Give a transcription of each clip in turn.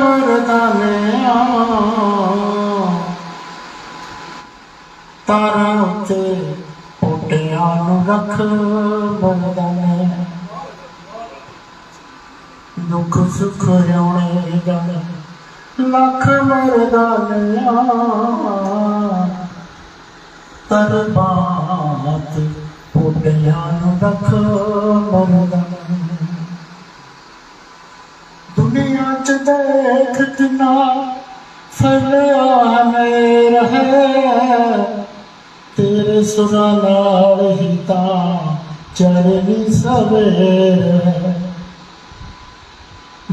ਮਰਦਾਨਿਆ ਤਾਰਾਂ ਉੱਤੇ ਪੋਟਿਆਂ ਨੂੰ ਰੱਖ ਬਲਦਾਨੇ ਦੁੱਖ ਸੁੱਖ ਰੋਣੇ ਜਾਣੇ ਲੱਖ ਮਰਦਾਨਿਆ ਤਰਪਾਤ ਪੋਟਿਆਂ ਨੂੰ ਰੱਖ ਬਲਦਾਨੇ دیکھ کنا میرا ہے تیرے سنا لار ہی تا چرمی صبر ہے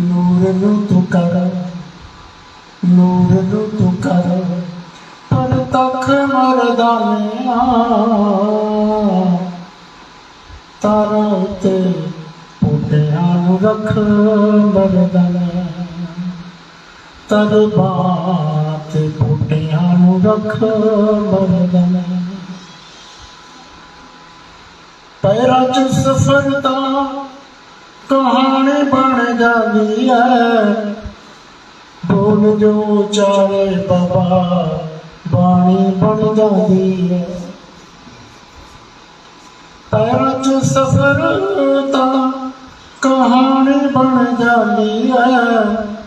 نور نو تو کر نور نو تو کر پر تک مردانیاں تارا تے پوٹیاں رکھ مردانیاں ਤਦ ਬਾਤ ਬੁੱਢਿਆਂ ਨੂੰ ਰੱਖ ਮਰਦਨ ਪੈਰਾਂ ਚ ਸਫਰਤਾ ਕਹਾਣੀ ਬਣ ਜਾਂਦੀ ਹੈ ਬੋਲ ਜੋ ਚਾਰੇ ਬਾਬਾ ਬਾਣੀ ਬਣ ਜਾਂਦੀ ਐ ਪੈਰਾਂ ਚ ਸਫਰਤਾ ਕਹਾਣੀ ਬਣ ਜਾਂਦੀ ਹੈ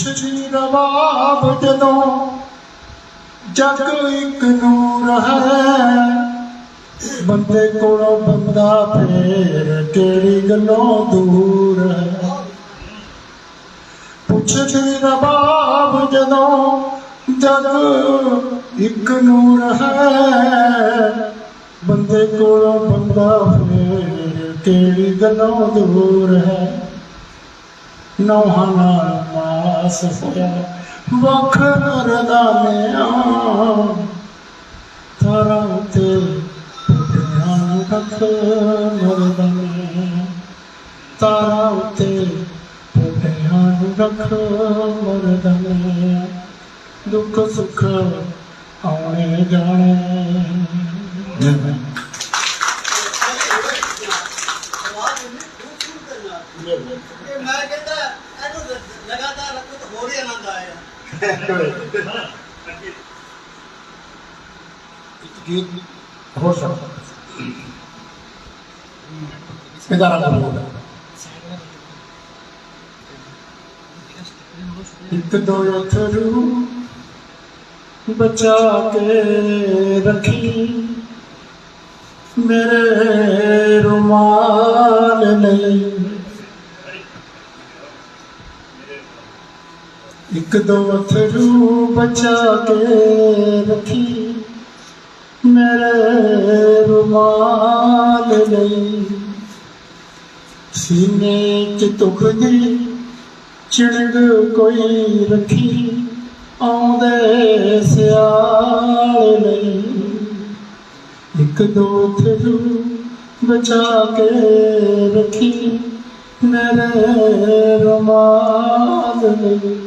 ਸ੍ਰੀ ਰਵਾਬ ਜਦੋਂ ਜਗ ਇੱਕ ਨੂਰ ਹੈ ਬੰਦੇ ਕੋਲੋਂ ਬੰਦਾ ਫੇਰ ਕਿਹੜੀ ਗੱਲੋਂ ਦੂਰ ਹੈ ਪੁੱਛ ਸ੍ਰੀ ਰਵਾਬ ਜਦੋਂ ਜਗ ਇੱਕ ਨੂਰ ਹੈ ਬੰਦੇ ਕੋਲੋਂ ਬੰਦਾ ਫੇਰ ਕਿਹੜੀ ਗੱਲੋਂ ਦੂਰ ਹੈ ਨੌਹਾਂ ਨਾਲ Thank you. dane Tarantı دو بچا کے رکھی میرے رومال نہیں ਇੱਕ ਦੋ ਅਥਰੂ ਬਚਾ ਕੇ ਰੱਖੀ ਮੇਰੇ ਰੁਮਾਲ ਲਈ ਸੀਨੇ ਚ ਤੁਖ ਦੀ ਚਿਣਗ ਕੋਈ ਰੱਖੀ ਆਉਂਦੇ ਸਿਆਲ ਲਈ ਇੱਕ ਦੋ ਅਥਰੂ ਬਚਾ ਕੇ ਰੱਖੀ ਮੇਰੇ ਰੁਮਾਲ ਲਈ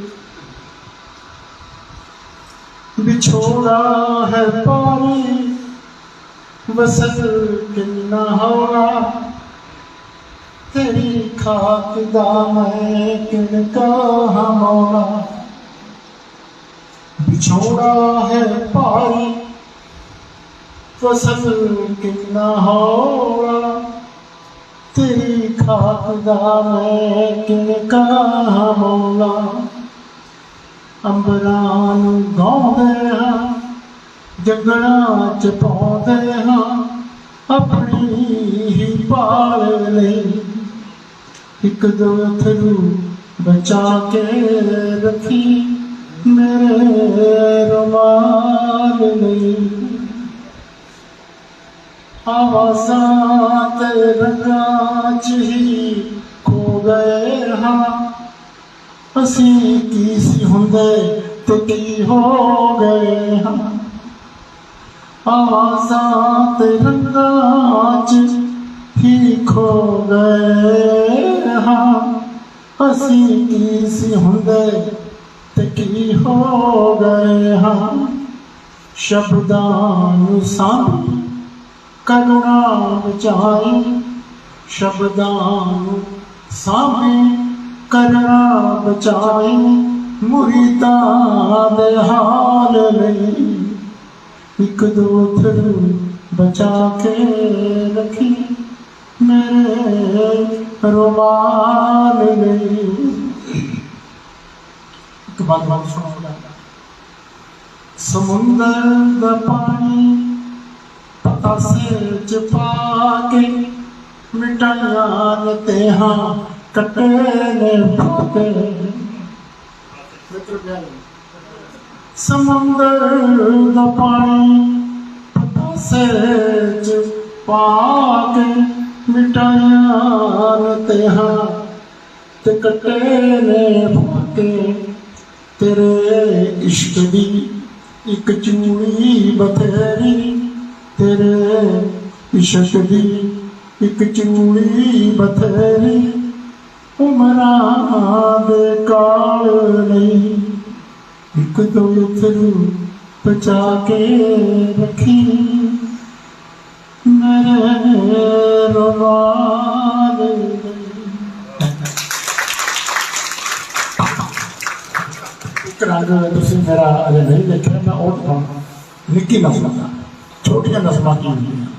بچھوڑا ہے پانی وسط کے نہورا تیری خاک دام ہے کن کا ہمارا بچھوڑا ہے پائی وسط کے نہورا تیری خاک دام ہے کن کا ہمارا ਅੰਬਰਾਂ ਨੂੰ ਗਾਉਂਦੇ ਹਾਂ ਹਾਂ ਜੰਗਲਾਂ 'ਚ ਪਾਉਂਦੇ امبر جگل ہاں اپنی ہی دو تھرو بچا کے رکھی روا سا رنگا چی اُسی کی سی ہوں تو کی ہو گئے آزاد ردعچ ہی کھو گئے ہاں اسی کی سی ہوں تو ٹھیک ہو گئے ہاں شبدان سام کرونا بچائی شبدان سام کرنا بچائی حال تئی ایک دو تھر بچا کے رکھی میرے رومان روی ایک بات بات سنو گا سمندر دا پانی پتا سے چپا کے مٹن ہاں پھوٹے سمندر دا پانی چا کے مٹایا تھی کٹے تیرے عشق دی ایک چونی بتھیری ایک چوڑی بتھیری مراد کال نہیں بچا کے رکھی نہیں دیکھا نکی نسل چھوٹیاں نسل کی